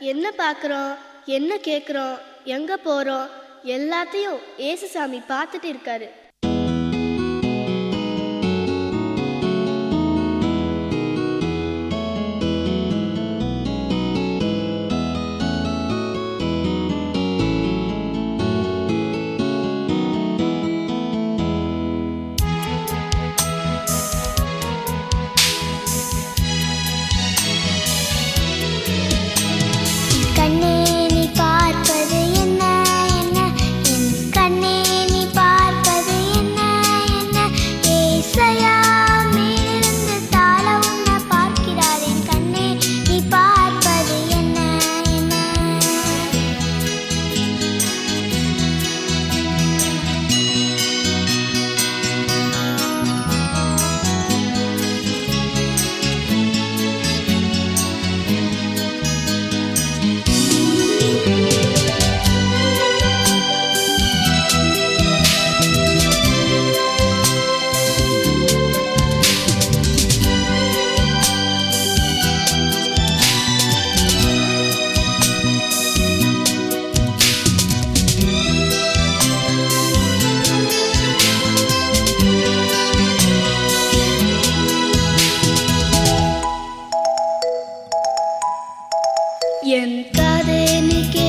என்ன பார்க்குறோம் என்ன கேட்குறோம் எங்கே போகிறோம் எல்லாத்தையும் ஏசுசாமி பார்த்துட்டு இருக்காரு. y encadene que